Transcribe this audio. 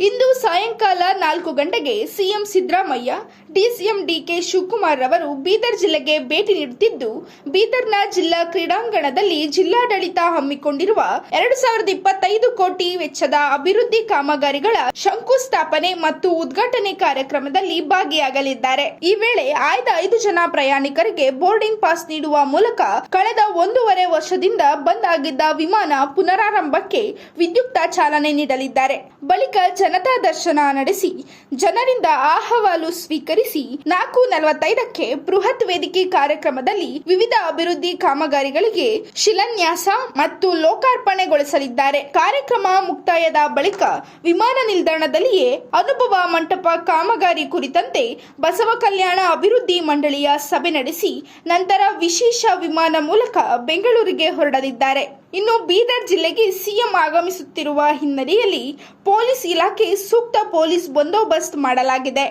ಇಂದು ಸಾಯಂಕಾಲ ನಾಲ್ಕು ಗಂಟೆಗೆ CM Siddaramaiah, DCM DK Shivakumar ಅವರು ಬೀದರ್ ಜಿಲ್ಲೆಗೆ ಭೇಟಿ ನೀಡುತ್ತಿದ್ದು, ಬೀದರ್ನ ಜಿಲ್ಲಾ ಕ್ರೀಡಾಂಗಣದಲ್ಲಿ ಜಿಲ್ಲಾಡಳಿತ ಹಮ್ಮಿಕೊಂಡಿರುವ ಎರಡು ಸಾವಿರದ ಇಪ್ಪತ್ತೈದು ಕೋಟಿ ವೆಚ್ಚದ ಅಭಿವೃದ್ಧಿ ಕಾಮಗಾರಿಗಳ ಶಂಕುಸ್ಥಾಪನೆ ಮತ್ತು ಉದ್ಘಾಟನೆ ಕಾರ್ಯಕ್ರಮದಲ್ಲಿ ಭಾಗಿಯಾಗಲಿದ್ದಾರೆ. ಈ ವೇಳೆ ಆಯ್ದ ಐದು ಜನ ಪ್ರಯಾಣಿಕರಿಗೆ ಬೋರ್ಡಿಂಗ್ ಪಾಸ್ ನೀಡುವ ಮೂಲಕ ಕಳೆದ ಒಂದೂವರೆ ವರ್ಷದಿಂದ ಬಂದ್ ಆಗಿದ್ದ ವಿಮಾನ ಪುನರಾರಂಭಕ್ಕೆ ವಿದ್ಯುಕ್ತ ಚಾಲನೆ ನೀಡಲಿದ್ದಾರೆ. ಬಳಿಕ ಜನತಾ ದರ್ಶನ ನಡೆಸಿ, ಜನರಿಂದ ಅಹವಾಲು ಸ್ವೀಕರಿಸಿ, ನಾಲ್ಕು ನಲವತ್ತೈದಕ್ಕೆ ಬೃಹತ್ ವೇದಿಕೆ ಕಾರ್ಯಕ್ರಮದಲ್ಲಿ ವಿವಿಧ ಅಭಿವೃದ್ಧಿ ಕಾಮಗಾರಿಗಳಿಗೆ ಶಿಲಾನ್ಯಾಸ ಮತ್ತು ಲೋಕಾರ್ಪಣೆಗೊಳಿಸಲಿದ್ದಾರೆ. ಕಾರ್ಯಕ್ರಮ ಮುಕ್ತಾಯದ ಬಳಿಕ ವಿಮಾನ ನಿಲ್ದಾಣದಲ್ಲಿಯೇ ಅನುಭವ ಮಂಟಪ ಕಾಮಗಾರಿ ಕುರಿತಂತೆ ಬಸವ ಕಲ್ಯಾಣ ಅಭಿವೃದ್ಧಿ ಮಂಡಳಿಯ ಸಭೆ ನಡೆಸಿ, ನಂತರ ವಿಶೇಷ ವಿಮಾನ ಮೂಲಕ ಬೆಂಗಳೂರಿಗೆ ಹೊರಡಲಿದ್ದಾರೆ. ಇನ್ನು ಬೀದರ್ ಜಿಲ್ಲೆಗೆ ಸಿಎಂ ಆಗಮಿಸುತ್ತಿರುವ ಹಿನ್ನೆಲೆಯಲ್ಲಿ ಪೊಲೀಸ್ ಇಲಾಖೆ ಸೂಕ್ತ ಪೊಲೀಸ್ ಬಂದೋಬಸ್ತ್ ಮಾಡಲಾಗಿದೆ.